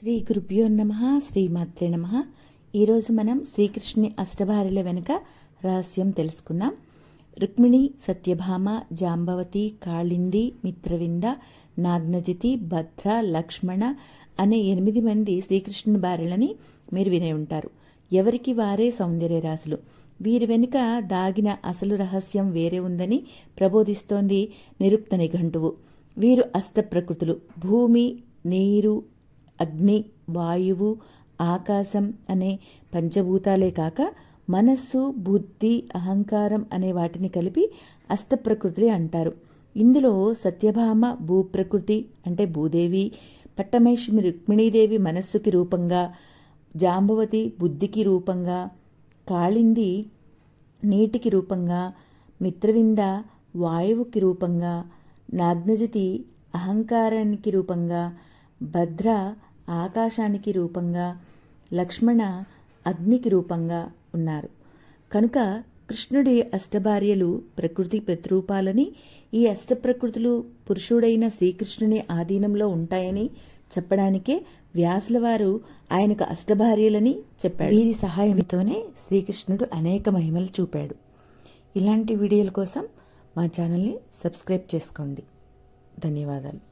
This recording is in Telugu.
శ్రీ గురుభ్యో నమ శ్రీమాత్రే నమ. ఈరోజు మనం శ్రీకృష్ణుని అష్టభార్యల వెనుక రహస్యం తెలుసుకుందాం. రుక్మిణి సత్యభామ జాంబవతి కాళింది మిత్రవింద నాగ్నజితి భద్ర లక్ష్మణ అనే ఎనిమిది మంది శ్రీకృష్ణుని భార్యలని మీరు వినే ఉంటారు. ఎవరికి వారే సౌందర్య రాశులు. వీరి వెనుక దాగిన అసలు రహస్యం వేరే ఉందని ప్రబోధిస్తోంది నిరుక్త నిఘంటువు. వీరు అష్టప్రకృతులు. భూమి నీరు అగ్ని వాయువు ఆకాశం అనే పంచభూతాలే కాక మనస్సు బుద్ధి అహంకారం అనే వాటిని కలిపి అష్టప్రకృతులే అంటారు. ఇందులో సత్యభామ భూప్రకృతి అంటే భూదేవి పట్టమేశ్వరి రుక్మిణీదేవి మనస్సుకి రూపంగా జాంబవతి బుద్ధికి రూపంగా కాళింది నీటికి రూపంగా మిత్రవింద వాయువుకి రూపంగా నాగ్నజతి అహంకారానికి రూపంగా భద్ర ఆకాశానికి రూపంగా లక్ష్మణ అగ్నికి రూపంగా ఉన్నారు. కనుక కృష్ణుడి అష్టభార్యలు ప్రకృతి ప్రతిరూపాలని ఈ అష్టప్రకృతులు పురుషుడైన శ్రీకృష్ణుని ఆధీనంలో ఉంటాయని చెప్పడానికే వ్యాసుల వారు ఆయనకు అష్టభార్యలని చెప్పాడు వీరి సహాయంతోనే శ్రీకృష్ణుడు అనేక మహిమలు చూపాడు. ఇలాంటి వీడియోల కోసం మా ఛానల్ని సబ్స్క్రైబ్ చేసుకోండి. ధన్యవాదాలు.